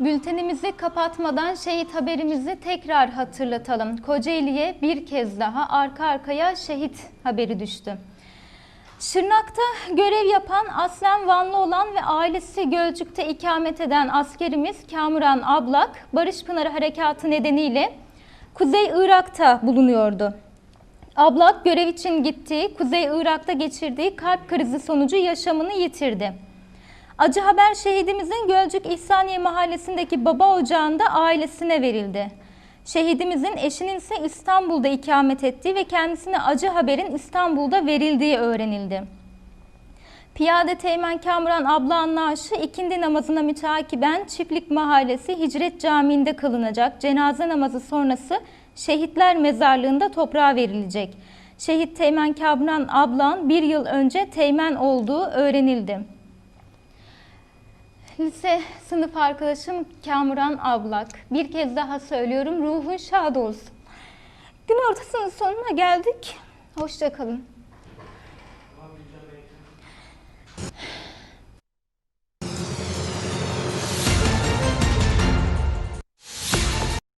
Bültenimizi kapatmadan şehit haberimizi tekrar hatırlatalım. Kocaeli'ye bir kez daha arka arkaya şehit haberi düştü. Şırnak'ta görev yapan aslen Vanlı olan ve ailesi Gölcük'te ikamet eden askerimiz Kamuran Ablak, Barış Pınarı Harekatı nedeniyle Kuzey Irak'ta bulunuyordu. Ablak görev için gittiği Kuzey Irak'ta geçirdiği kalp krizi sonucu yaşamını yitirdi. Acı haber şehidimizin Gölcük İhsaniye Mahallesi'ndeki baba ocağında ailesine verildi. Şehidimizin eşinin ise İstanbul'da ikamet ettiği ve kendisine acı haberin İstanbul'da verildiği öğrenildi. Piyade Teğmen Kamuran Ablan naaşı ikindi namazına müteakiben Çiftlik Mahallesi Hicret Camii'nde kılınacak. Cenaze namazı sonrası şehitler mezarlığında toprağa verilecek. Şehit Teğmen Kamuran Ablan bir yıl önce teğmen olduğu öğrenildi. Lise sınıf arkadaşım Kamuran Ablak. Bir kez daha söylüyorum ruhun şad olsun. Gün ortasının sonuna geldik. Hoşça kalın.